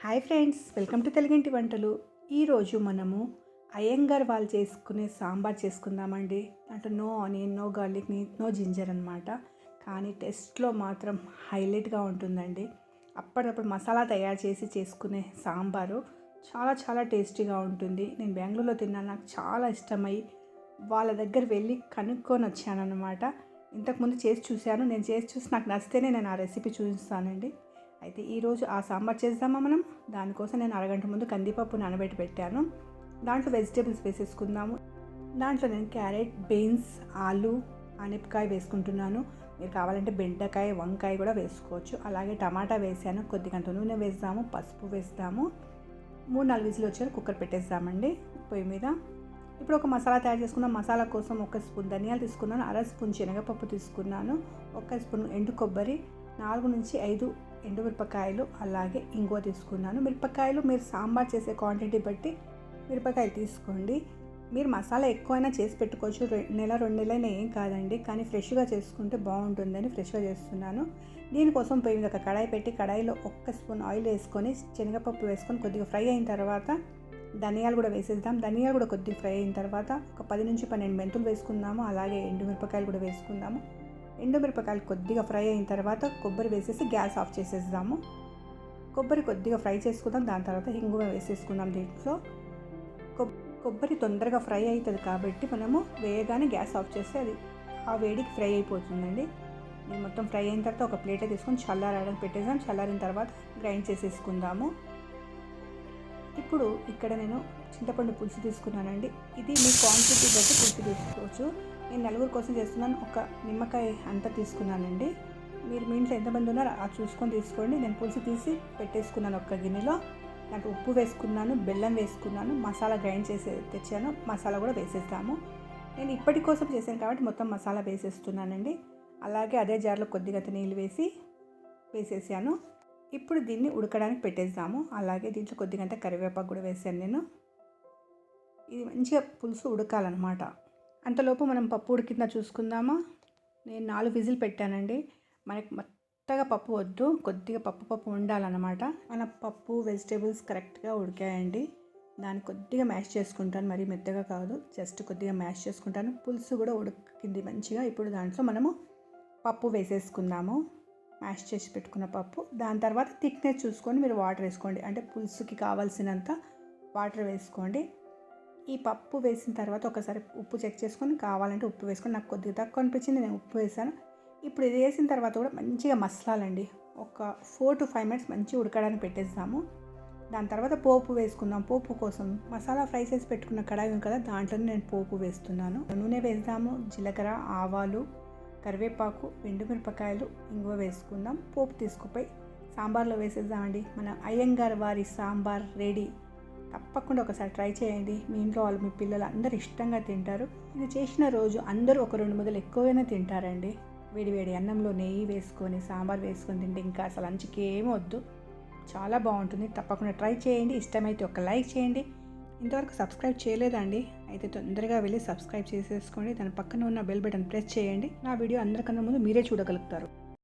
Hi friends welcome to తెలుగింటి వంటలు. ఈరోజు మనము అయ్యంగార్ వాళ్ళు చేసుకునే సాంబార్ చేసుకుందామండి. అంటే no onion no garlic no ginger అనమాట కానీ టేస్ట్లో మాత్రం హైలైట్గా ఉంటుందండి. అప్పటికప్పుడు మసాలా తయారు చేసి చేసుకునే సాంబారు చాలా చాలా టేస్టీగా ఉంటుంది. నేను బెంగళూరులో తిన్నాను నాకు చాలా ఇష్టమై వాళ్ళ దగ్గర వెళ్ళి కనుక్కొని వచ్చాను అనమాట ఇంతకుముందు చేసి చూశాను. నేను చేసి చూసి నాకు నచ్చితేనే నేను ఆ రెసిపీ చూపిస్తానండి అయితే ఈరోజు ఆ సాంబార్ చేద్దామా మనం? దానికోసం నేను అరగంట ముందు కందిపప్పు నానబెట్టి పెట్టాను. దాంట్లో వెజిటేబుల్స్ వేసేసుకుందాము. దాంట్లో నేను క్యారెట్ బీన్స్ ఆలు అనిపకాయ వేసుకుంటున్నాను. మీరు కావాలంటే బెండకాయ వంకాయ కూడా వేసుకోవచ్చు. అలాగే టమాటా వేసాను. కొద్దిగంట నూనె వేస్తాము పసుపు వేస్తాము. మూడు నాలుగు విజులు వచ్చారు కుక్కర్ పెట్టేస్తామండి పొయ్యి మీద. ఇప్పుడు ఒక మసాలా తయారు చేసుకున్నాం మసాలా కోసం ఒక స్పూన్ ధనియాలు తీసుకున్నాను. అర స్పూన్ శనగపప్పు తీసుకున్నాను. ఒక స్పూన్ ఎండు కొబ్బరి నాలుగు నుంచి ఐదు ఎండుమిరపకాయలు అలాగే ఇంగువ తీసుకున్నాను. మిరపకాయలు మీరు సాంబార్ చేసే క్వాంటిటీ బట్టి మిరపకాయలు తీసుకోండి. మీరు మసాలా ఎక్కువైనా చేసి పెట్టుకోవచ్చు. రె- నెల రెండు నెలైనా ఏం కాదండి. కానీ ఫ్రెష్గా చేసుకుంటే బాగుంటుందని ఫ్రెష్గా చేస్తున్నాను. దీనికోసం పోయి ఒక కడాయి పెట్టి కడాయిలో ఒక్క స్పూన్ ఆయిల్ వేసుకొని శనగపప్పు వేసుకొని కొద్దిగా ఫ్రై అయిన తర్వాత ధనియాలు కూడా వేసేద్దాం. ధనియాలు కూడా కొద్దిగా ఫ్రై అయిన తర్వాత ఒక పది నుంచి పన్నెండు మెంతులు వేసుకుందాము. అలాగే ఎండుమిరపకాయలు కూడా వేసుకుందాము. ఎండుమిరపకాయలు కొద్దిగా ఫ్రై అయిన తర్వాత కొబ్బరి వేసేసి గ్యాస్ ఆఫ్ చేసేద్దాము. కొబ్బరి కొద్దిగా ఫ్రై చేసుకుందాం దాని తర్వాత ఇంగువ వేసేసుకుందాం దీంట్లో. కొబ్ కొబ్బరి తొందరగా ఫ్రై అవుతుంది కాబట్టి మనము వేయగానే గ్యాస్ ఆఫ్ చేస్తే అది ఆ వేడికి ఫ్రై అయిపోతుందండి. ఇది మొత్తం ఫ్రై అయిన తర్వాత ఒక ప్లేట్లో తీసుకొని చల్లారడానికి పెట్టేసాం చల్లారిన తర్వాత గ్రైండ్ చేసేసుకుందాము. ఇప్పుడు ఇక్కడ నేను చింతపండు పులుసు తీసుకున్నానండి. ఇది మీ క్వాంటిటీ బట్టి పులుసు తీసుకోవచ్చు నేను నలుగురు కోసం చేస్తున్నాను. ఒక నిమ్మకాయ అంతా తీసుకున్నానండి. మీరు మీ ఇంట్లో ఎంతమంది ఉన్నారో అది చూసుకొని తీసుకోండి. నేను పులుసు తీసి పెట్టేసుకున్నాను ఒక్క గిన్నెలో. నాకు ఉప్పు వేసుకున్నాను బెల్లం వేసుకున్నాను మసాలా గ్రైండ్ చేసి తెచ్చాను మసాలా కూడా వేసేస్తాము. నేను ఇప్పటి కోసం చేశాను కాబట్టి మొత్తం మసాలా వేసేస్తున్నానండి. అలాగే అదే జార్లో కొద్దిగా నీళ్ళు వేసి వేసేసాను. ఇప్పుడు దీన్ని ఉడకడానికి పెట్టేద్దాము. అలాగే దీంట్లో కొద్దిగంత కరివేపాకు కూడా వేసాను నేను. ఇది మంచిగా పులుసు ఉడకాలన్నమాట. అంతలోపు మనం పప్పు ఉడికిందా చూసుకుందామా? నేను నాలుగు విజిల్ పెట్టానండి. మనకి మెత్తగా పప్పు వద్దు కొద్దిగా పప్పు పప్పు ఉండాలన్నమాట. మన పప్పు వెజిటేబుల్స్ కరెక్ట్గా ఉడికాయండి. దాన్ని కొద్దిగా మ్యాష్ చేసుకుంటాను. మరి మెత్తగా కాదు జస్ట్ కొద్దిగా మ్యాష్ చేసుకుంటాను. పులుసు కూడా ఉడికింది మంచిగా. ఇప్పుడు దాంట్లో మనము పప్పు వేసేసుకుందాము. మ్యాష్ చేసి పెట్టుకున్న పప్పు. దాని తర్వాత థిక్నెస్ చూసుకొని మీరు వాటర్ వేసుకోండి. అంటే పులుసుకి కావాల్సినంత వాటర్ వేసుకోండి. ఈ పప్పు వేసిన తర్వాత ఒకసారి ఉప్పు చెక్ చేసుకొని కావాలంటే ఉప్పు వేసుకొని నాకు కొద్దిగా తక్కువ అనిపించింది నేను ఉప్పు వేసాను. ఇప్పుడు ఇది వేసిన తర్వాత కూడా మంచిగా మసలాలండి. ఒక ఫోర్ టు ఫైవ్ మినిట్స్ మంచిగా ఉడకడానికి పెట్టేస్తాము. దాని తర్వాత పోపు వేసుకుందాం. పోపు కోసం మసాలా ఫ్రై చేసి పెట్టుకున్న కడాయి ఉంది కదా దాంట్లోనే నేను పోపు వేస్తున్నాను. నూనె వేద్దాము జీలకర్ర ఆవాలు కరివేపాకు ఎండుమిరపకాయలు ఇంగువ వేసుకుందాం. పోపు తీసుకుపోయి సాంబార్లో వేసేద్దామండి. మన అయ్యంగార్ వారి సాంబార్ రెడీ. తప్పకుండా ఒకసారి ట్రై చేయండి. మీ ఇంట్లో వాళ్ళు మీ పిల్లలు అందరు ఇష్టంగా తింటారు. ఇది చేసిన రోజు అందరూ ఒక రెండు ముద్దలు ఎక్కువగానే తింటారండి. వేడి వేడి అన్నంలో నెయ్యి వేసుకొని సాంబార్ వేసుకొని తింటే ఇంకా అసలు లంచ్కి ఏమొద్దు. వద్దు చాలా బాగుంటుంది. తప్పకుండా ట్రై చేయండి. ఇష్టమైతే ఒక లైక్ చేయండి. ఇంతవరకు సబ్స్క్రైబ్ చేయలేదండి. అయితే తొందరగా వెళ్ళి సబ్స్క్రైబ్ చేసేసుకోండి. దాని పక్కన ఉన్న బెల్ బటన్ ప్రెస్ చేయండి. నా వీడియో అందరికన్నా ముందు మీరే చూడగలుగుతారు.